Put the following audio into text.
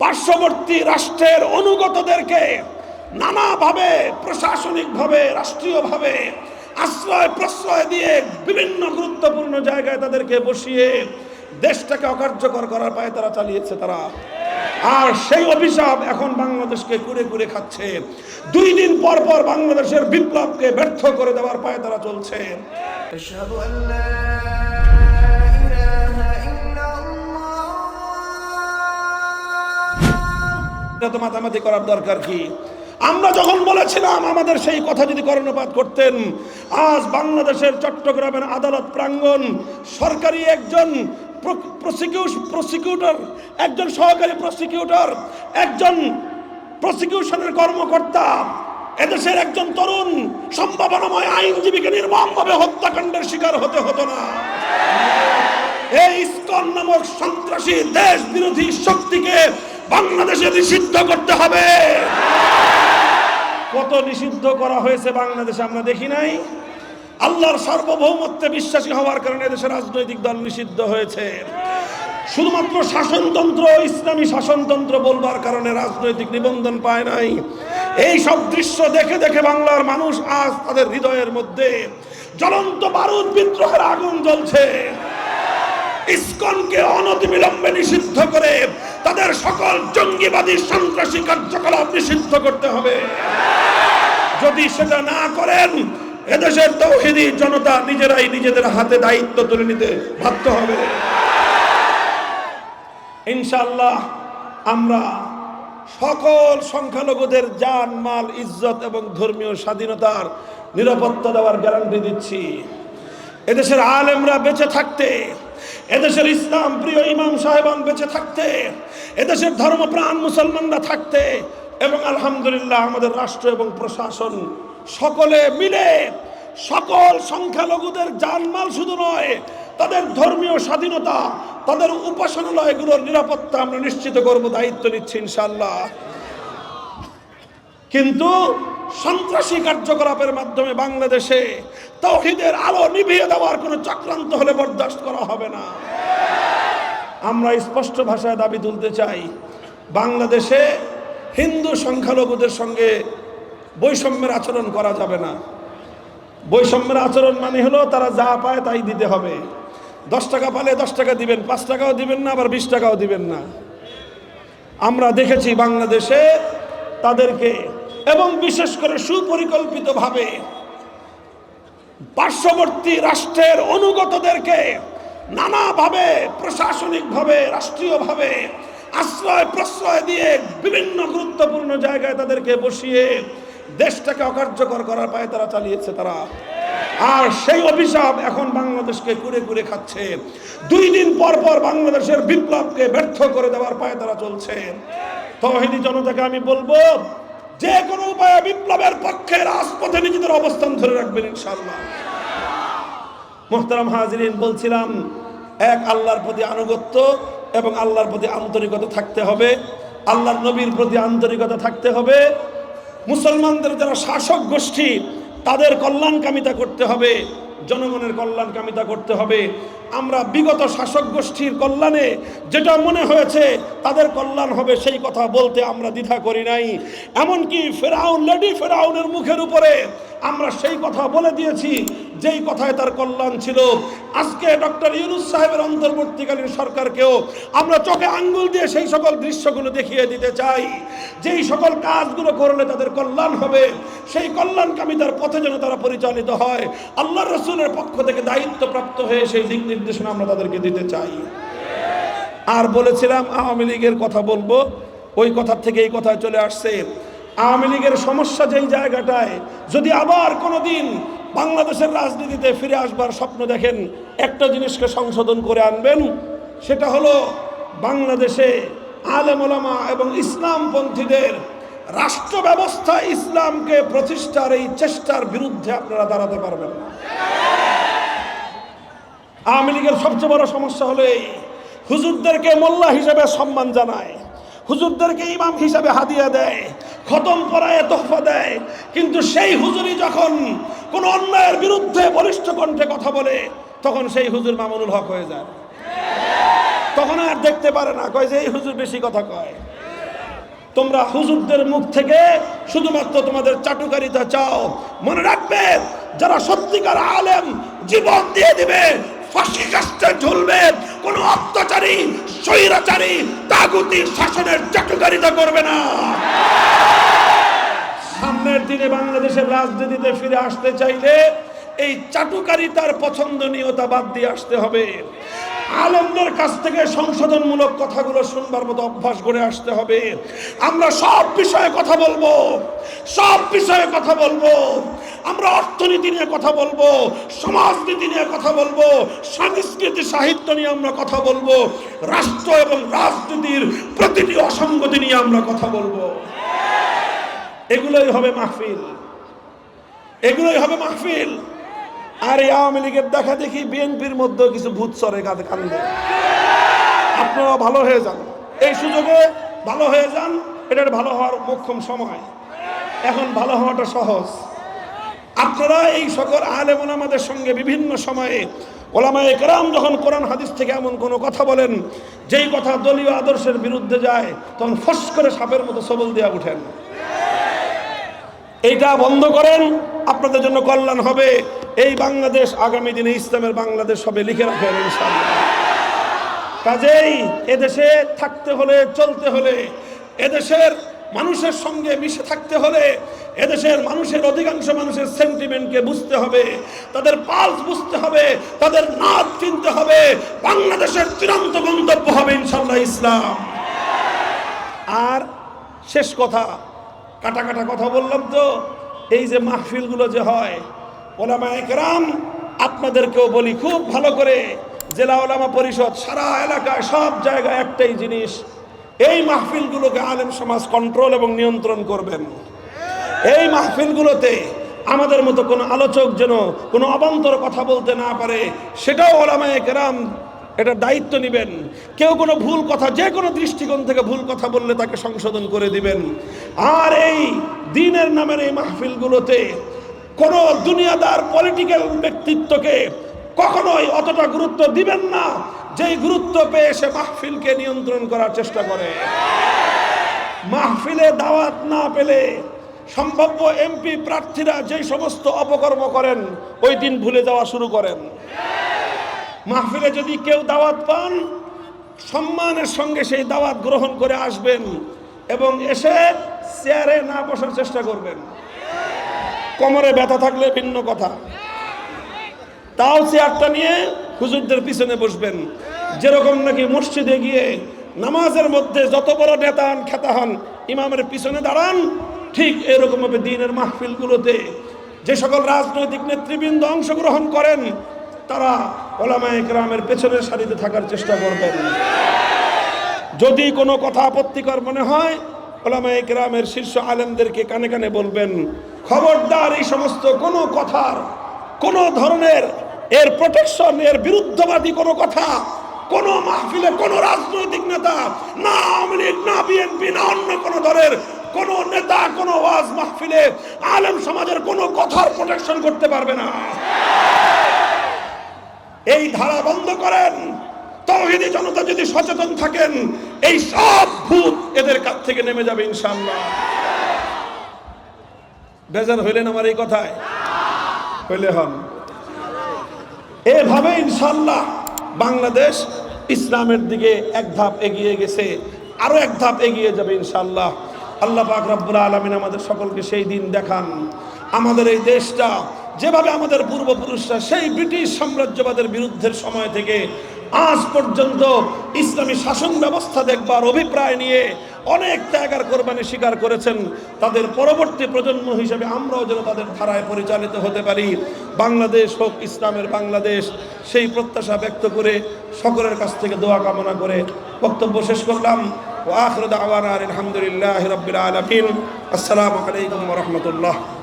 পার্শ্ববর্তী রাষ্ট্রের অনুগতদেরকে নানাভাবে, প্রশাসনিকভাবে, রাষ্ট্রীয়ভাবে আশ্রয় প্রশ্রয় দিয়ে বিভিন্ন গুরুত্বপূর্ণ জায়গায় তাদেরকে বসিয়ে দেশটাকে অকার্যকর করার পায়ে তারা চালিয়েছে তারা। আর সেই অভিশাপ এখন বাংলাদেশকে কুড়ে কুড়ে খাচ্ছে। দুই দিন পর পর বাংলাদেশের বিপ্লবকে ব্যর্থ করে দেওয়ার পায়ে তারা চলছে। এত মাতামাতি করার দরকার কি? আমরা যখন বলেছিলাম আমাদের সেই কথা যদি কর্ণপাত করতেন, আজ বাংলাদেশের চট্টগ্রামের আদালত প্রাঙ্গণ সরকারি একজন প্রসিকিউটর একজন সহকারী প্রসিকিউটর একজন প্রসিকিউশনের কর্মকর্তা, এদেশের একজন তরুণ, সম্ভাবনাময় আইনজীবীকে নির্মমভাবে হত্যাকাণ্ডের শিকার হতে হতো না। এই ইস্কন নামক সন্ত্রাসী দেশ বিরোধী শক্তিকে বাংলাদেশে নিষিদ্ধ করতে হবে। কত নিষিদ্ধ করা হয়েছে বাংলাদেশে আমরা দেখি নাই? আল্লাহর সার্বভৌমত্বে বিশ্বাসী হওয়ার কারণে দেশে রাজনৈতিক দল নিষিদ্ধ হয়েছে। শুধুমাত্র শাসনতন্ত্র, ইসলামী শাসনতন্ত্র বলবার কারণে রাজনৈতিক নিবন্ধন পায় নাই। এই সব দৃশ্য দেখে দেখে বাংলার মানুষ আজ তাদের হৃদয়ের মধ্যে জ্বলন্ত বারুদ বিদ্রোহের আগুন জ্বলছে। ইসকনকে অনতিবিলম্বে নিষিদ্ধ করে সকল জঙ্গিবাদী সন্ত্রাসী কার্যকলাপ নিষিদ্ধ করতে হবে। যদি সেটা না করেন, এদেশের তৌহিদি জনতা নিজেরাই নিজেদের হাতে দায়িত্ব তুলে নিতে বাধ্য হবে। ইনশাল্লাহ আমরা সকল সংখ্যালঘুদের জান, মাল, ইজ্জত এবং ধর্মীয় স্বাধীনতার নিরাপত্তা দেওয়ার গ্যারান্টি দিচ্ছি। এদেশের আলেমরা বেঁচে থাকতে এদেশের ইসলাম প্রিয় ইমাম সাহেবান বেঁচে থাকতে, এদেশের ধর্মপ্রাণ মুসলমানরা থাকতে এবং আলহামদুলিল্লাহ আমাদের রাষ্ট্র এবং প্রশাসন সকলে মিলে সকল সংখ্যালঘুদের জানমাল শুধু নয়, তাদের ধর্মীয় স্বাধীনতা, তাদের উপাসনালয়গুলোর নিরাপত্তা আমরা নিশ্চিত করব, দায়িত্ব নিচ্ছি ইনশাল্লাহ কিন্তু সন্ত্রাসী কার্যকলাপের মাধ্যমে বাংলাদেশে তৌহিদের আলো নিভিয়ে দেওয়ার কোনো চক্রান্ত হলে বরদাস্ত করা হবে না। আমরা স্পষ্ট ভাষায় দাবি তুলতে চাই, বাংলাদেশে হিন্দু সংখ্যালঘুদের সঙ্গে বৈষম্যের আচরণ করা যাবে না। বৈষম্যের আচরণ মানে হলো তারা যা পায় তাই দিতে হবে। দশ টাকা পালে দশ টাকা দিবেন, পাঁচ টাকাও দিবেন না, আবার বিশ টাকাও দিবেন না। আমরা দেখেছি বাংলাদেশে তাদেরকে, এবং বিশেষ করে সুপরিকল্পিতভাবে পার্শ্ববর্তী রাষ্ট্রের অনুগতদেরকে নানাভাবে, প্রশাসনিকভাবে, রাষ্ট্রীয়ভাবে আশ্রয়, প্রশ্রয় দিয়ে বিভিন্ন গুরুত্বপূর্ণ জায়গায় তাদেরকে বসিয়ে দেশটাকে অকার্যকর করার পায়ে তারা চালিয়েছে তারা। আর সেই অভিশাপ এখন বাংলাদেশকে কুড়ে কুড়ে খাচ্ছে। দুই দিন পর পর বাংলাদেশের বিপ্লবকে ব্যর্থ করে দেওয়ার পায়ে তারা চলছে। তহিদি জনতাকে আমি বলব যে কোনো উপায়ে বিপ্লবের পক্ষে রাজপথে নিজেদের অবস্থান ধরে রাখবেন ইনশাল্লাহ মোহতারাম হাজরিন, বলছিলাম, এক আল্লাহর প্রতি আনুগত্য এবং আল্লাহর প্রতি আন্তরিকতা থাকতে হবে, আল্লাহর নবীর প্রতি আন্তরিকতা থাকতে হবে, মুসলমানদের যারা শাসক গোষ্ঠী, তাদের কল্যাণকামিতা করতে হবে, জনগণের কল্যাণকামিতা করতে হবে আমরা বিগত শাসক গোষ্ঠীর কল্যাণে যেটা মনে হয়েছে, তাদের কল্যাণ হবে সেই কথা বলতে আমরা দ্বিধা করি নাই। এমনকি ফেরাউন, লেডি ফেরাউনের মুখের উপরে আমরা সেই কথা বলে দিয়েছি, যেই কথায় তার কল্যাণ ছিল। আজকে ডক্টর ইউনুস সাহেবের অন্তর্বর্তীকালীন সরকারকেও আমরা চোখে আঙ্গুল দিয়ে সেই সকল দৃশ্যগুলো দেখিয়ে দিতে চাই। যেই সকল কাজগুলো করলে তাদের কল্যাণ হবে, সেই কল্যাণকামিতার পথে যেন তারা পরিচালিত হয়। আল্লাহ রসুলের পক্ষ থেকে দায়িত্বপ্রাপ্ত হয়ে সেই দিক নির্দেশনা আমরা তাদেরকে দিতে চাই। আর বলেছিলাম আওয়ামী লীগের কথা বলব, ওই কথার থেকে এই কথায় চলে আসছে। আওয়ামী লীগের সমস্যা যেই জায়গাটায়, যদি আবার কোনো দিন বাংলাদেশের রাজনীতিতে ফিরে আসবার স্বপ্ন দেখেন, একটা জিনিসকে সংশোধন করে আনবেন, সেটা হলো বাংলাদেশে আলেমোলামা এবং ইসলামপন্থীদের রাষ্ট্র ব্যবস্থা ইসলামকে প্রতিষ্ঠার এই চেষ্টার বিরুদ্ধে আপনারা দাঁড়াতে পারবেন না। আওয়ামী লীগের সবচেয়ে বড় সমস্যা হলো এই, হুজুরদেরকে মোল্লা হিসেবে সম্মান জানায়, হুজুরদেরকে ইমাম হিসাবে হাদিয়া দেয়, খতম পড়ায় তোহফা দেয়, কিন্তু সেই হুজুরি যখন কোন অন্যায়ের বিরুদ্ধে বলিষ্ঠ কণ্ঠে কথা বলে, তখন সেই হুজুর মামুনুল হক হয়ে যায়। তখন আর দেখতে পারে না, কয় যে এই হুজুর বেশি কথা কয়। তোমরা হুজুরদের মুখ থেকে শুধুমাত্র তোমাদের চাটুকারিতা চাও, মনে রাখবে, যারা সত্যিকার আলেম, জীবন দিয়ে দিবে ফাঁসি কাস্টে ঝুলবে। কোন অত্যাচারী, স্বৈরাচারী তাগুতির শাসনের চাটুকারিতা করবে না। সামনের দিনে বাংলাদেশের রাজনীতিতে ফিরে আসতে চাইলে এই চাটুকারিতার পছন্দনীয়তা বাদ দিয়ে আসতে হবে। আলমদের কাছ থেকে সংশোধনমূলক কথাগুলো শুনবার মতো অভ্যাস করে আসতে হবে। আমরা সব বিষয়ে কথা বলব। সব বিষয়ে কথা বলব। আমরা অর্থনীতি নিয়ে কথা বলব, সমাজনীতি নিয়ে কথা বলব, সংস্কৃতি, সাহিত্য নিয়ে আমরা কথা বলব, রাষ্ট্র এবং রাজনীতির প্রতিটি অসঙ্গতি নিয়ে আমরা কথা বলব। এগুলোই হবে মাহফিল। এগুলোই হবে মাহফিল। আর আওয়ামী লীগের দেখা দেখি বিএনপির মধ্যে কিছু ভূত সরে কাঁধে কান্দে আপনারা ভালো হয়ে যান। এই সুযোগে ভালো হয়ে যান এটা একটা ভালো হওয়ার মোক্ষম সময়। এখন ভালো হওয়াটা সহজ। আপনারা এই সকল আলেমন আমাদের সঙ্গে বিভিন্ন সময়ে ওলামা একরাম যখন কোরআন হাদিস থেকে এমন কোনো কথা বলেন, যেই কথা দলীয় আদর্শের বিরুদ্ধে যায়, তখন ফস করে সাপের মতো সবল দেওয়া উঠেন। এইটা বন্ধ করেন, আপনাদের জন্য কল্যাণ হবে। এই বাংলাদেশ আগামী দিনে ইসলামের বাংলাদেশ হবে, লিখে রাখেন কাজেই এদেশে থাকতে হলে, চলতে হলে, এদেশের মানুষের সঙ্গে মিশে থাকতে হলে, এদেশের মানুষের অধিকাংশ মানুষের সেন্টিমেন্টকে বুঝতে হবে, তাদের পালস বুঝতে হবে, তাদের নাচ চিনতে হবে, বাংলাদেশের চূড়ান্ত গন্তব্য হবে ইনশাল্লাহ ইসলাম। আর শেষ কথা, কাটা কাটা কথা বললাম তো, এই যে মাহফিলগুলো যে হয় ওলামা একরাম আপনাদেরকেও বলি খুব ভালো করে, জেলা ওলামা পরিষদ, সারা এলাকায়, সব জায়গায় একটাই জিনিস, এই মাহফিলগুলোকে আলেম সমাজ কন্ট্রোল এবং নিয়ন্ত্রণ করবেন। এই মাহফিলগুলোতে আমাদের মতো কোনো আলোচক যেন কোনো অবান্তর কথা বলতে না পারে, সেটাও ওলামায়ে কেরাম এটা দায়িত্ব নেবেন। কেউ কোনো ভুল কথা, যে কোনো দৃষ্টিকোণ থেকে ভুল কথা বললে তাকে সংশোধন করে দিবেন। আর এই দিনের নামের এই মাহফিলগুলোতে কোনো দুনিয়াদার পলিটিক্যাল ব্যক্তিত্বকে কখনোই অতটা গুরুত্ব দিবেন না। যেই গুরুত্ব পেয়ে সে মাহফিলকে নিয়ন্ত্রণ করার চেষ্টা করে। মাহফিলে দাওয়াত না পেলে সম্ভাব্য এমপি প্রার্থীরা যেই সমস্ত অপকর্ম করেন, ওই দিন ভুলে যাওয়া শুরু করেন। মাহফিলে যদি কেউ দাওয়াত পান, সম্মানের সঙ্গে সেই দাওয়াত গ্রহণ করে আসবেন এবং এসে চেয়ারে না বসার চেষ্টা করবেন। কোমরে ব্যথা থাকলে ভিন্ন কথা। তাও চেয়ারটা নিয়ে হুজুরদের পিছনে বসবেন। যেরকম নাকি মসজিদে গিয়ে নামাজের মধ্যে যত বড় নেতা হন খেতা হন ইমামের পিছনে দাঁড়ান, ঠিক এরকম ভাবে দিনের মাহফিলগুলোতে যে সকল রাজনৈতিক নেতৃবৃন্দ অংশগ্রহণ করেন, তারা ওলামায়ে গ্রামের পেছনের সারিতে থাকার চেষ্টা করবেন। যদি কোনো কথা আপত্তিকর মনে হয়, ওলামায়ে গ্রামের শীর্ষ আলেমদেরকে কানে কানে বলবেন খবরদার এই সমস্ত কোনো কথার, কোনো ধরনের এর প্রোটেকশন এর বিরুদ্ধবাদী কোনো কথা, কোন মাহফিলে কোন রাজনৈতিক নেতা, না আওয়ামী লীগ, না বিএনপি, না অন্য কোন দলের কোন নেতা, কোন ওয়াজ মাহফিলে আলেম সমাজের কোনো কথার প্রোটেকশন করতে পারবে না। এই ধারা বন্ধ করেন। তৌহিদি জনতা যদি সচেতন থাকেন, এই সব ভূত এদের কাছ থেকে নেমে যাবে ইনশাআল্লাহ। বেজার হইলেন আমার এই কথায়? হইলে হন। এভাবে ইনশাল্লাহ বাংলাদেশ ইসলামের দিকে এক ধাপ এগিয়ে গেছে, আরও এক ধাপ এগিয়ে যাবে ইনশাল্লাহ আল্লাহ পাক রব্বুল আলমিন আমাদের সকলকে সেই দিন দেখান। আমাদের এই দেশটা যেভাবে আমাদের পূর্বপুরুষরা সেই ব্রিটিশ সাম্রাজ্যবাদের বিরুদ্ধের সময় থেকে আজ পর্যন্ত ইসলামী শাসন ব্যবস্থা দেখবার অভিপ্রায় নিয়ে অনেক ত্যাগার কোরবানি স্বীকার করেছেন। তাদের পরবর্তী প্রজন্ম হিসেবে আমরাও যেন তাদের ধারায় পরিচালিত হতে পারি। বাংলাদেশ হোক, ইসলামের বাংলাদেশ, সেই প্রত্যাশা ব্যক্ত করে সকলের কাছ থেকে দোয়া কামনা করে বক্তব্য শেষ করলাম। ও আখরদ আওয়ান আলহামদুলিল্লাহ রবিল আলমিন। আসসালামু আলাইকুম রহমতুল্লাহ।